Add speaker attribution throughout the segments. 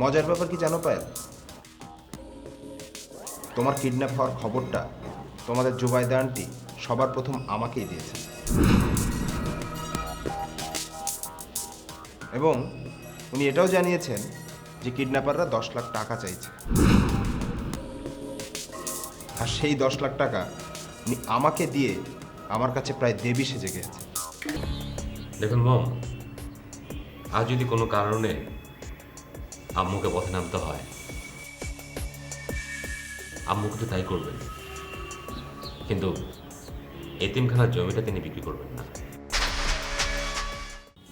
Speaker 1: মজার ব্যাপার কি জানো পায়েল? তোমার কিডন্যাপ হওয়ার খবরটা তোমাদের জুবাইদা আন্টি সবার প্রথম আমাকেই দিয়েছে। এবং উনি এটাও জানিয়েছেন যে কিডন্যাপাররা দশ লাখ টাকা চাইছে। আর সেই দশ লাখ টাকা উনি আমাকে দিয়ে আমার কাছে প্রায় দেবী সেজে গেছে।
Speaker 2: দেখুন মম আর যদি কোনো কারণে আম্মুকে পথে নামতে হয়। আম্মুকে তো তাই করবেন। কিন্তু এতিমখানার জমিটা তিনি বিক্রি করবেন না।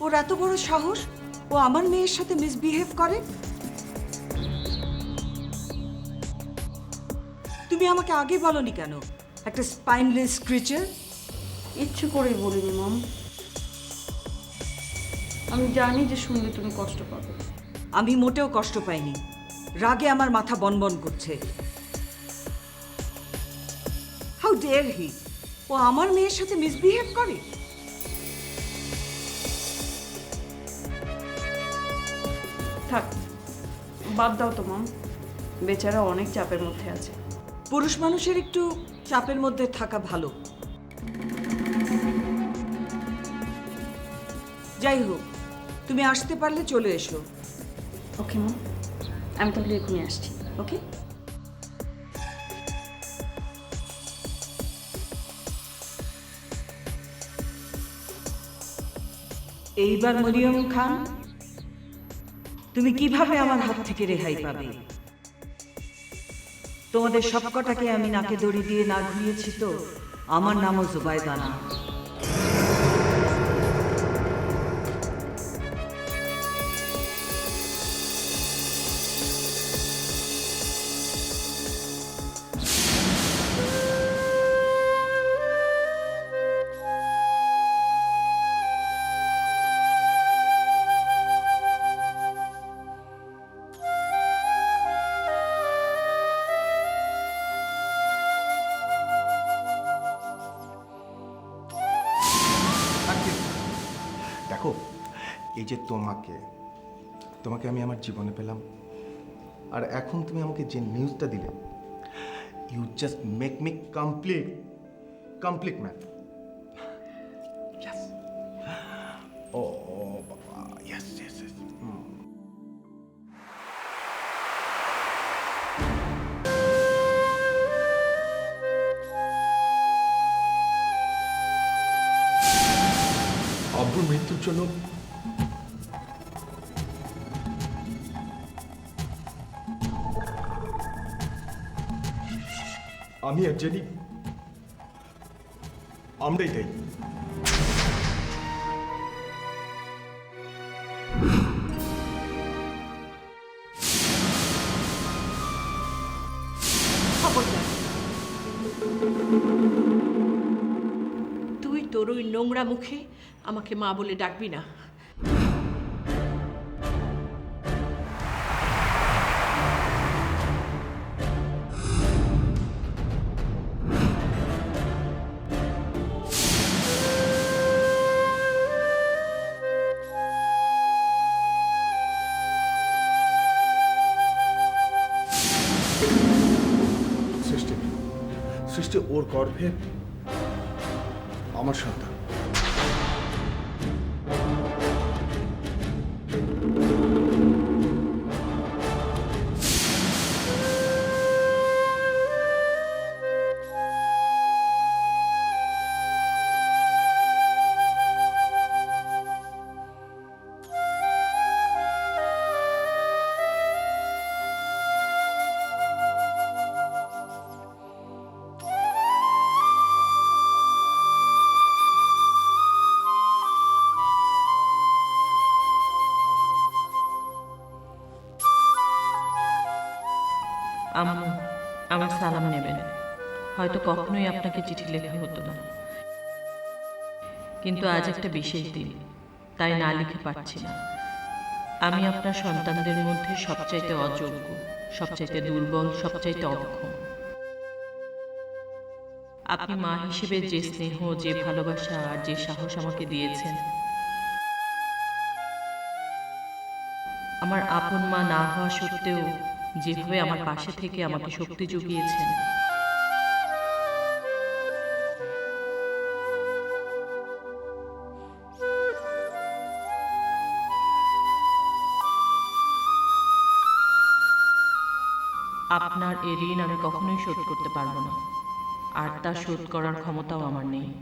Speaker 3: ওর এত বড় সাহস? ও আমার মেয়ের সাথে মিসবিহেভ করে? তুমি আমাকে আগে বলনি কেন? একটা স্পাইনলেস ক্রিচার
Speaker 4: ইচ্ছে করেই বলিনি মম। আমি জানি যে শুনলে তুমি কষ্ট পাবে।
Speaker 3: আমি মোটেও কষ্ট পাইনি। রাগে আমার মাথা বনবন করছে। হাউ ডেয়ার হি ও আমার মেয়ের সাথে মিসবিহেভ করে?
Speaker 4: থাক বাদ দাও তো মম বেচারা অনেক চাপের মধ্যে আছে।
Speaker 3: পুরুষ মানুষের একটু চাপের মধ্যে থাকা ভালো। যাই হোক তুমি আসতে পারলে চলে এসো।
Speaker 4: ওকে মম আমি তাহলে এখনই আসছি ওকে
Speaker 3: এইবার মরিয়ম খান, তুমি কীভাবে আমার হাত থেকে রেহাই পাবে? তোমাদের সবকটাকে আমি নাকে দড়ি দিয়ে না ঘুরিয়েছি তো, আমার নামও জুবাইদা
Speaker 1: এই যে তোমাকে তোমাকে আমি আমার জীবনে পেলাম। আর এখন তুমি আমাকে যে নিউজটা দিলে you just make me complete complete man ও বাবা ইয়েস ইয়েস ইয়েস
Speaker 5: আব্বুর মৃত্যুর জন্য আমি আর জেনি আমরাই তাই
Speaker 6: তুই তোর ওই নোংরা মুখে আমাকে মা বলে ডাকবি না।
Speaker 5: ওর
Speaker 7: হয়তো কখনোই আপনাকে চিঠি লেখা হতো না। কিন্তু আজ একটা বিশেষ দিন, তাই না লিখে পারছি না। আমি আপনার সন্তানদের মধ্যে সবচাইতে অযোগ্য, সবচাইতে দুর্বল, সবচাইতে অক্ষম। আপনি মা হিসেবে যে স্নেহ, যে ভালোবাসা আর যে সাহস আমাকে দিয়েছেন, আমার আপন মা না হওয়া সত্ত্বেও যেভাবে আমার পাশে থেকে আমাকে শক্তি জুগিয়েছেন আপনার এ ঋণ আমি কখনোই শোধ করতে পারব না। আর তা শোধ করার ক্ষমতাও আমার নেই।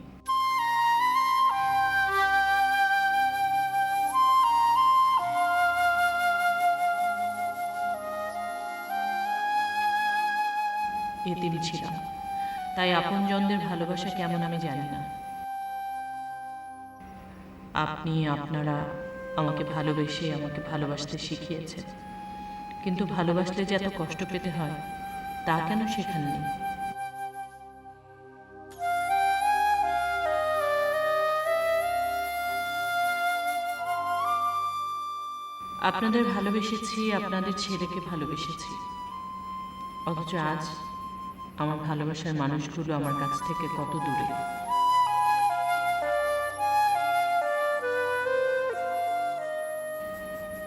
Speaker 7: এতিম ছিলাম। তাই আপনজনদের ভালোবাসা কেমন আমি জানি না। আপনি, আপনারা আমাকে ভালোবেসে আমাকে ভালোবাসতে শিখিয়েছেন। কিন্তু ভালোবাসলে যে এত কষ্ট পেতে হয়, তা কেন শেখাননি আপনাদের ভালোবেসেছি, আপনাদের ছেলেকে ভালোবেসেছি। অথচ আজ আমার ভালোবাসার মানুষগুলো আমার কাছ থেকে কত দূরে?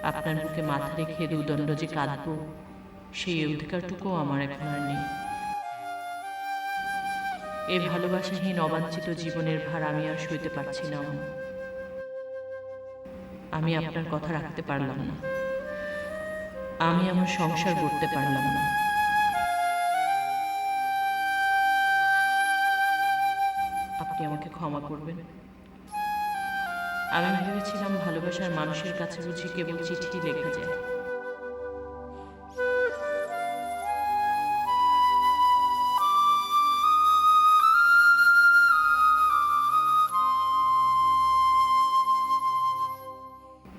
Speaker 7: আপনার বুকে মাথা রেখে দুদণ্ড যে কাঁদবো, সেই অধিকারটুকুও আমার এখন আর নেই। এই ভালোবাসাহীন অবাঞ্ছিত জীবনের ভার আমি আর সইতে পারছি না। আমি আপনার কথা রাখতে পারলাম না। আমি আমার সংসার করতে পারলাম না। আপনি আমাকে ক্ষমা করবেন। আমি ভেবেছিলাম ভালোবাসার মানুষের কাছে বুঝি কেবল চিঠি লেখা যায়।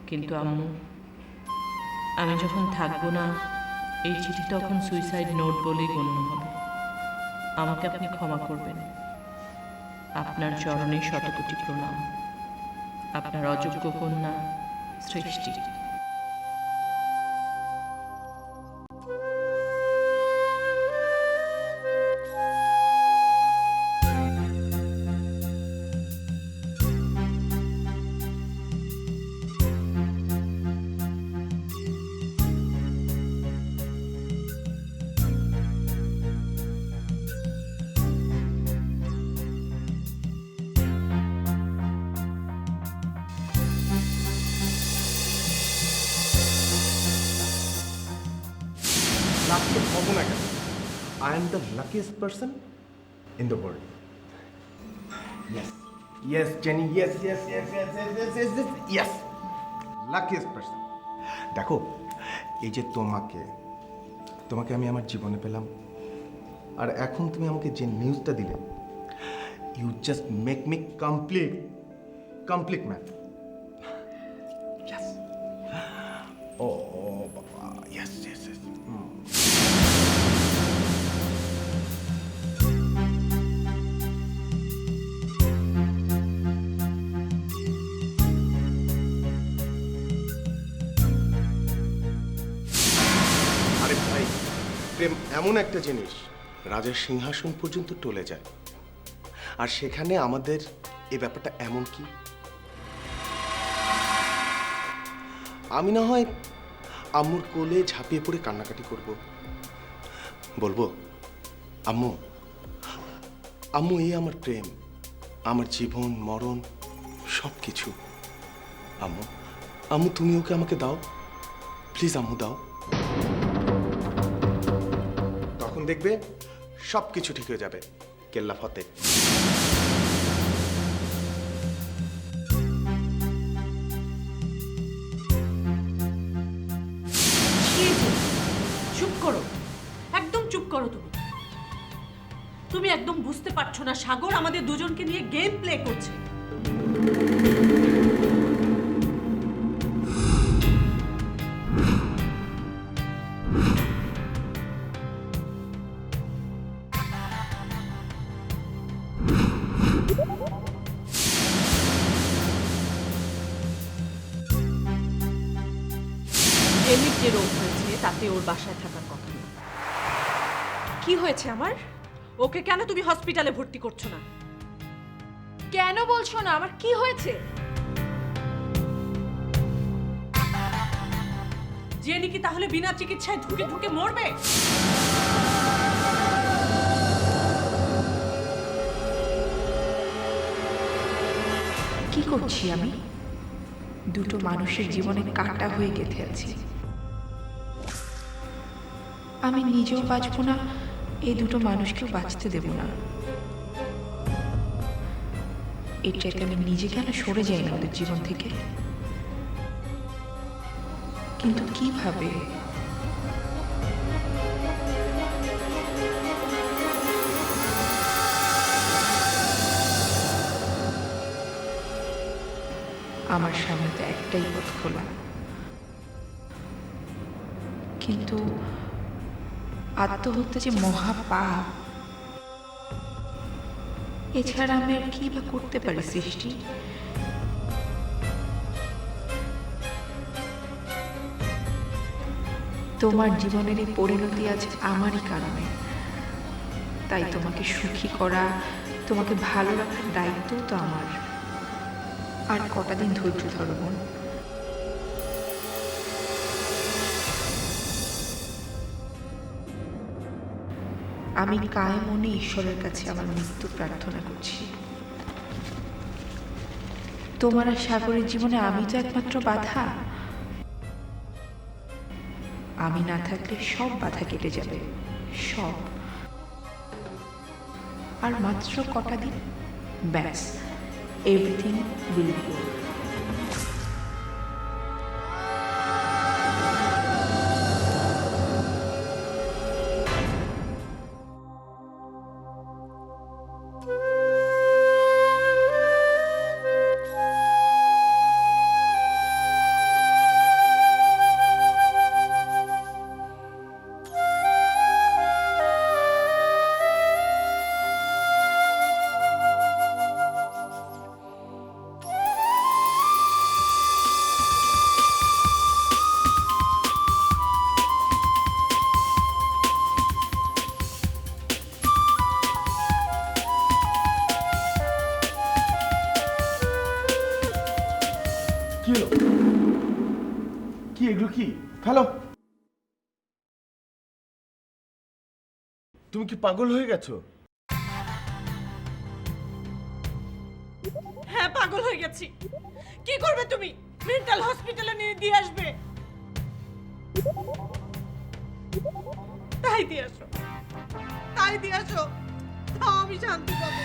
Speaker 7: কিন্তু আম্মু, আমি যখন থাকব না, এই চিঠি তখন সুইসাইড নোট বলেই গণ্য হবে। আমাকে আপনি ক্ষমা করবেন। আপনার চরণে শতকোটি প্রণাম। আপনার অযোগ্য কন্যা সৃষ্টি।
Speaker 1: লাকি হব না কেন I am the luckiest person in the world yes yes Jenny yes yes yes yes yes yes luckiest person দেখো, এই যে তোমাকে তোমাকে আমি আমার জীবনে পেলাম। আর এখন তুমি আমাকে যে নিউজটা দিলে you just make me complete complete yes ও এমন একটা জিনিস, রাজার সিংহাসন পর্যন্ত টলে যায়। আর সেখানে আমাদের এ ব্যাপারটা এমন কি? আমি না হয় আম্মুর কোলে ঝাঁপিয়ে পড়ে কান্নাকাটি করব। বলব, আম্মু আম্মু এই আমার প্রেম, আমার জীবন, মরণ সব কিছু আম্মু আম্মু, তুমি ওকে আমাকে দাও। প্লিজ, আম্মু, দাও। দেখবে সব কিছু ঠিক হয়ে যাবে, কেল্লা ফতে।
Speaker 6: চুপ করো। একদম চুপ করো তুমি। তুমি একদম বুঝতে পারছ না, সাগর আমাদের দুজনকে নিয়ে গেম প্লে করছে। ওর বাসায় থাকার কথা। না কি হয়েছে আমার? ওকে কেন তুমি হসপিটালে ভর্তি করছ না? কেন বলছো না? আমার কি হয়েছে? জেনি কি তাহলে বিনা চিকিৎসায় ঢুকে ঢুকে মরবে?
Speaker 8: কি করছি আমি? দুটো মানুষের জীবনে কাটা হয়ে গেঁথে আছি। আমি নিজেও বাঁচবো না, এই দুটো মানুষকেও বাঁচতে দেব না। চাইতে আমি নিজে কেন সরে যাই না ওদের জীবন থেকে? কিন্তু কীভাবে? আমার সামনে তো একটাই পথ খোলা। কিন্তু আত্মহত্যা যে মহাপাপ এছাড়া আমি আর কি বা করতে পারি, সৃষ্টি? তোমার জীবনের এই পরিণতি আজ আমারই কারণে। তাই তোমাকে সুখী করা, তোমাকে ভালো রাখার দায়িত্বও তো আমার। আর কটা দিন ধৈর্য ধরো বোন। আমি কায় মনে ঈশ্বরের কাছে আমার মৃত্যু প্রার্থনা করছি। তোমার আর সাগরের জীবনে আমি তো একমাত্র বাধা। আমি না থাকলে সব বাধা কেটে যাবে, সব। আর মাত্র কটা দিন? ব্যাস এভরিথিং উইল বি
Speaker 5: তুমি কি পাগল হয়ে গেছো?
Speaker 6: হ্যাঁ পাগল হয়ে গেছি। কি করবে তুমি? মেন্টাল হসপিটালে নিয়ে দিয়ে আসবে। তাই দিয়ে আসো। তাই দিয়ে আসো। তাও আমি শান্তি পাবো।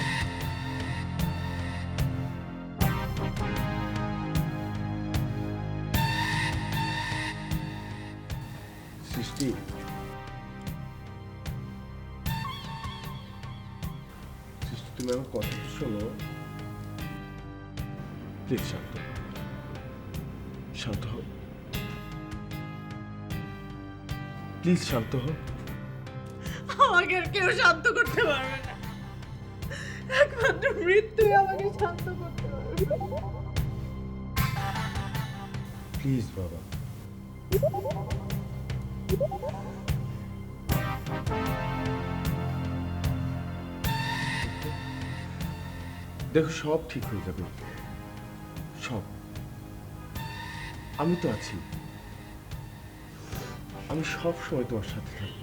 Speaker 5: সৃষ্টি তুমি আমার কথা শোনো প্লিজ শান্ত শান্ত হও প্লিজ শান্ত হও
Speaker 6: আমাকে আর কেউ শান্ত করতে পারবে না। একমাত্র মৃত্যুই আমাকে শান্ত করতে পারবে।
Speaker 5: প্লিজ বাবা। দেখো, সব ঠিক হয়ে যাবে। সব। আমি তো আছি। আমি সব সময় তোমার সাথে থাকব।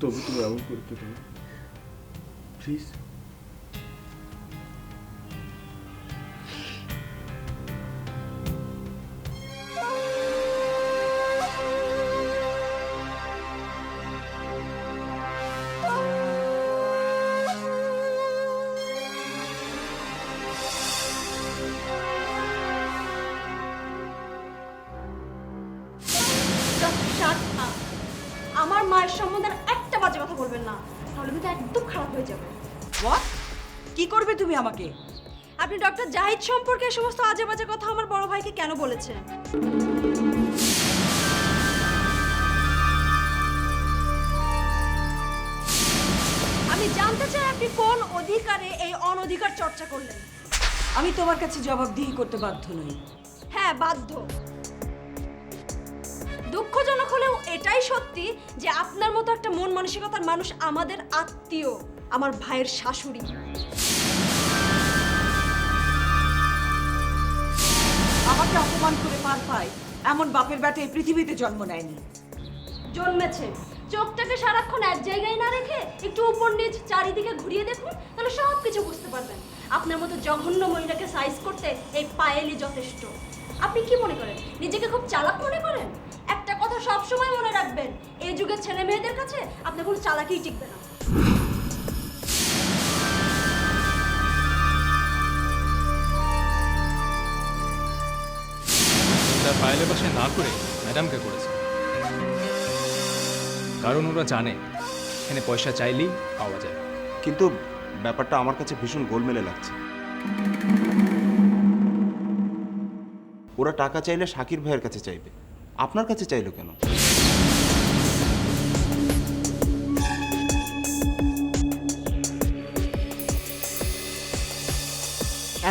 Speaker 5: তবু তুমি এমন করতে পারো প্লিজ
Speaker 9: আমার মায়ের সম্বন্ধে আর একটা বাজে কথা বলবেন না তাহলে কিন্তু একদম খারাপ হয়ে যাবে।
Speaker 3: হোয়াট কি করবে তুমি আমাকে?
Speaker 9: আপনি ডক্টর জাহিদ সম্পর্কে এই সমস্ত আজে বাজে কথা আমার বড় ভাইকে কেন বলেছেন? আমি জানতে চাই আপনি কোন অধিকারে এই অনধিকার চর্চা করলেন?
Speaker 3: আমি তোমার কাছে জবাবদিহি করতে বাধ্য নই।
Speaker 9: হ্যাঁ বাধ্য। দুঃখজনক হলেও এটাই সত্যি যে আপনার মতো একটা মন মানসিকতার মানুষ আমাদের আত্মীয় আমার ভাইয়ের শাশুড়ি।
Speaker 3: আমাকে অপমান করে পার পায় এমন বাপের ব্যাটে এই পৃথিবীতে জন্ম নেয়নি।
Speaker 9: জন্মেছে। চোখটাকে সারাক্ষণ এক জায়গায় না রেখে একটু উপর নিচ চারিদিকে ঘুরিয়ে দেখুন তাহলে সব কিছু বুঝতে পারবেন। আপনার মতো জঘন্য মহিলাকে সাইজ করতে এই পায়েলই যথেষ্ট। আপনি কি মনে করেন? নিজেকে খুব চালাক মনে করেন? একটা কথা সব সময় মনে রাখবেন এই যুগের ছেলে মেয়েদের কাছে আপনার কোনো চালাকিই টিকবে না।
Speaker 10: তার পায়েলের বাসায় না করে ম্যাডামকে করেছে। কারণ ওরা জানে এখানে পয়সা চাইলেই পাওয়া যায়।
Speaker 5: কিন্তু ব্যাপারটা আমার কাছে ভীষণ গোলমেলে লাগছে। ওরা টাকা চাইলে শাকির ভাইয়ের কাছে চাইবে। আপনার কাছে চাইলো কেন?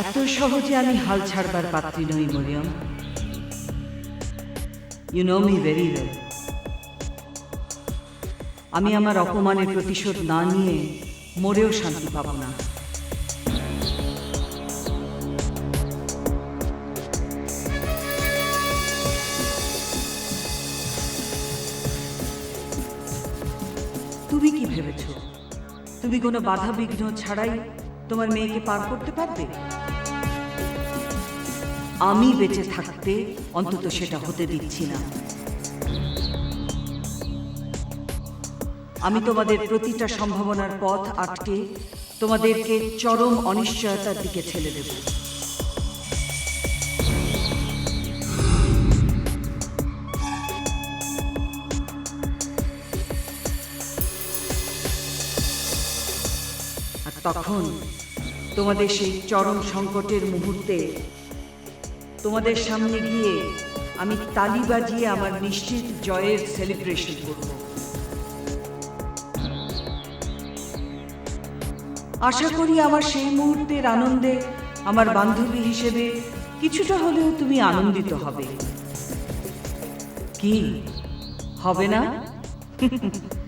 Speaker 3: এত সহজে আমি হাল ছাড়বার পাত্রী নই Mariam. You know me very well আমি আমার অপমানের প্রতিশোধ না নিয়ে মরেও শান্তি পাবো না। তুমি কোনো বাধা বিঘ্ন ছাড়াই তোমার মেয়েকে পার করতে পারবে? আমি বেঁচে থাকতে অন্তত সেটা হতে দিচ্ছি না। আমি তোমাদের প্রতিটা সম্ভাবনার পথ আটকে তোমাদেরকে চরম অনিশ্চয়তার দিকে ঠেলে দেব। তখন তোমাদের সেই চরম সংকটের মুহূর্তে তোমাদের সামনে গিয়ে আমি তালি বাজিয়ে আমার নিশ্চিত জয়ের সেলিব্রেশন করব। আশা করি আমার সেই মুহূর্তের আনন্দে আমার বান্ধবী হিসেবে কিছুটা হলেও তুমি আনন্দিত হবে। কি? হবে না?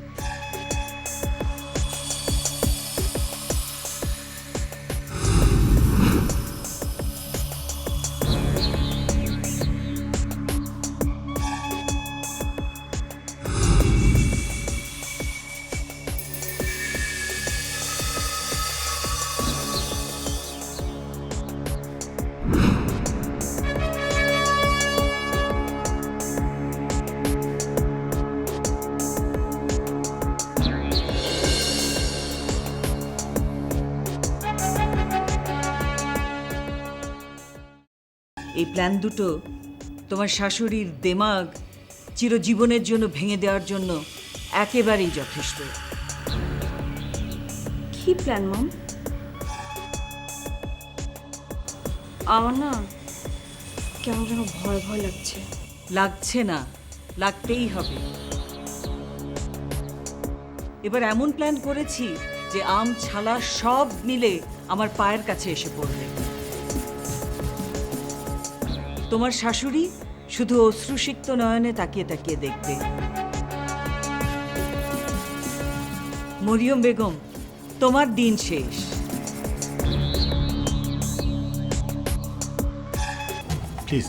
Speaker 3: এই প্ল্যান দুটো তোমার শাশুড়ির দেমাগ চিরজীবনের জন্য ভেঙে দেওয়ার জন্য একেবারেই যথেষ্ট।
Speaker 4: কি প্ল্যান মম আমার না কেমন যেন ভয় ভয় লাগছে।
Speaker 3: লাগছে না লাগতেই হবে। এবার এমন প্ল্যান করেছি যে আম ছালা সব মিলে আমার পায়ের কাছে এসে পড়বে। তোমার শাশুড়ি শুধু অশ্রুসিক্ত নয়নে তাকিয়ে তাকিয়ে দেখবে। মরিয়ম বেগম তোমার দিন শেষ।
Speaker 1: প্লিজ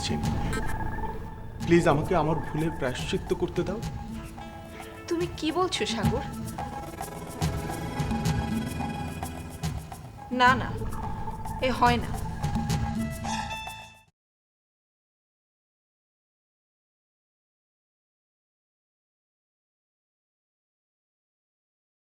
Speaker 1: প্লিজ আমাকে আমার ভুলের প্রায়শ্চিত্ত করতে দাও।
Speaker 8: তুমি কি বলছো সাগর? না না এ হয় না।